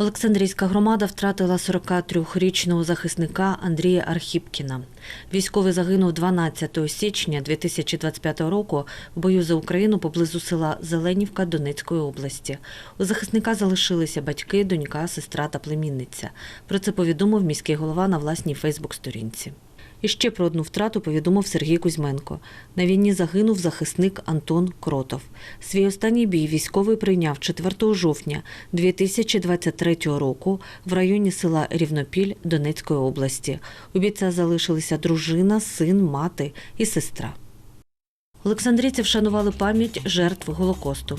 Олександрійська громада втратила 43-річного захисника Андрія Архіпкіна. Військовий загинув 12 січня 2025 року в бою за Україну поблизу села Зеленівка Донецької області. У захисника залишилися батьки, донька, сестра та племінниця. Про це повідомив міський голова на власній Фейсбук-сторінці. І ще про одну втрату повідомив Сергій Кузьменко. На війні загинув захисник Антон Кротов. Свій останній бій військовий прийняв 4 жовтня 2023 року в районі села Рівнопіль Донецької області. У бійця залишилися дружина, син, мати і сестра. Олександрійці вшанували пам'ять жертв Голокосту.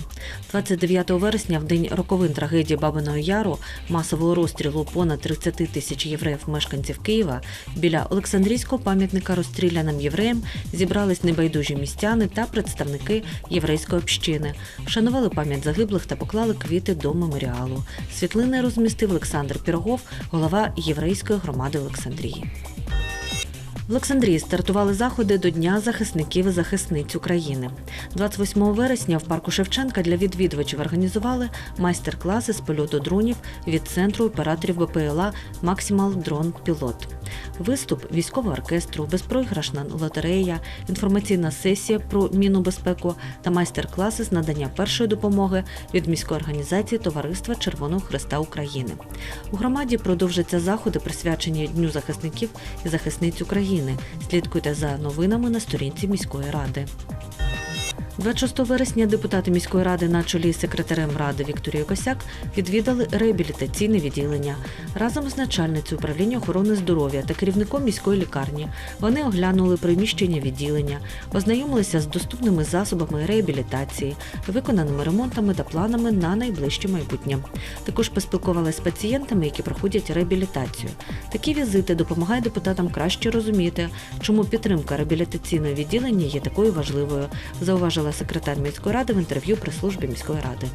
29 вересня, в день роковин трагедії Бабиного Яру, масового розстрілу понад 30 тисяч євреїв-мешканців Києва, біля Олександрійського пам'ятника розстріляним євреям зібрались небайдужі містяни та представники єврейської общини. Вшанували пам'ять загиблих та поклали квіти до меморіалу. Світлини розмістив Олександр Пірогов, голова єврейської громади Олександрії. В Олександрії стартували заходи до Дня захисників і захисниць України. 28 вересня в парку Шевченка для відвідувачів організували майстер-класи з польоту дронів від центру операторів БПЛА Максимал Дрон Пілот. Виступ військового оркестру, безпроіграшна лотерея, інформаційна сесія про мінну безпеку та майстер-класи з надання першої допомоги від міської організації Товариства Червоного Христа України. У громаді продовжаться заходи, присвячені Дню захисників і захисниць України. Слідкуйте за новинами на сторінці міської ради. 26 вересня депутати міської ради на чолі з секретарем ради Вікторією Косяк відвідали реабілітаційне відділення разом з начальницею управління охорони здоров'я та керівником міської лікарні. Вони оглянули приміщення відділення, ознайомилися з доступними засобами реабілітації, виконаними ремонтами та планами на найближче майбутнє. Також поспілкувалися з пацієнтами, які проходять реабілітацію. Такі візити допомагають депутатам краще розуміти, чому підтримка реабілітаційного відділення є такою важливою, зауважила секретар міської ради в інтерв'ю при службі міської ради.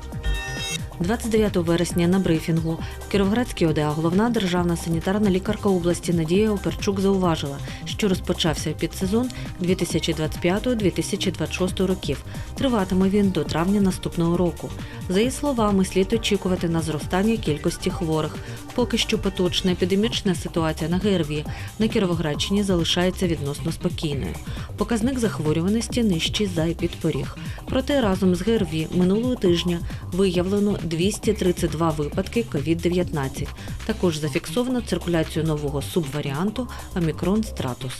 29 вересня на брифінгу в Кіровоградській ОДА головна державна санітарна лікарка області Надія Оперчук зауважила, що розпочався підсезон 2025-2026 років. Триватиме він до травня наступного року. За її словами, слід очікувати на зростання кількості хворих. Поки що поточна епідемічна ситуація на ГРВІ на Кіровоградщині залишається відносно спокійною. Показник захворюваності нижчий за епідпоріг. Проте разом з ГРВІ минулого тижня виявлено 232 випадки COVID-19. Також зафіксовано циркуляцію нового субваріанту Омікрон Стратус.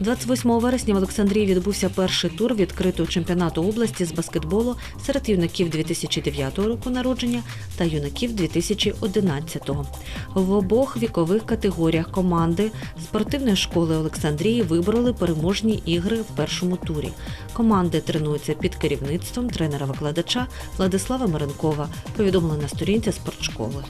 28 вересня в Олександрії відбувся перший тур відкритого чемпіонату області з баскетболу серед юнаків 2009 року народження та юнаків 2011. В обох вікових категоріях команди спортивної школи Олександрії вибороли переможні ігри в першому турі. Команди тренуються під керівництвом тренера-викладача Владислава Маренкова, повідомлено на сторінці спортшколи.